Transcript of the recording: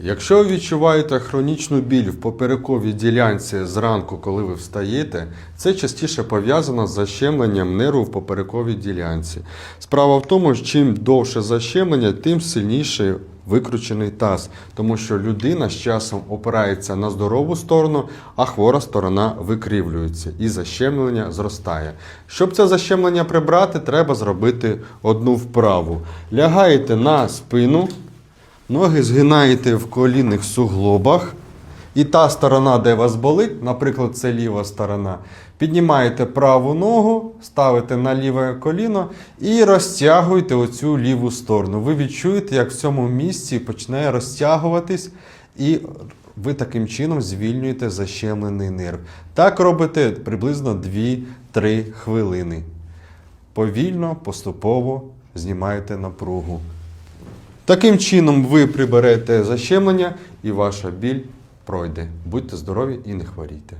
Якщо ви відчуваєте хронічну біль в поперековій ділянці зранку, коли ви встаєте, це частіше пов'язано з защемленням нерву в поперековій ділянці. Справа в тому, що чим довше защемлення, тим сильніше викручений таз, тому що людина з часом опирається на здорову сторону, а хвора сторона викривлюється і защемлення зростає. Щоб це защемлення прибрати, треба зробити одну вправу. Лягаєте на спину. Ноги згинаєте в колінних суглобах. І та сторона, де вас болить, наприклад, це ліва сторона, піднімаєте праву ногу, ставите на ліве коліно і розтягуєте оцю ліву сторону. Ви відчуєте, як в цьому місці почне розтягуватись, і ви таким чином звільнюєте защемлений нерв. Так робите приблизно 2-3 хвилини. Повільно, поступово знімаєте напругу. Таким чином ви приберете защемлення і ваша біль пройде. Будьте здорові і не хворійте.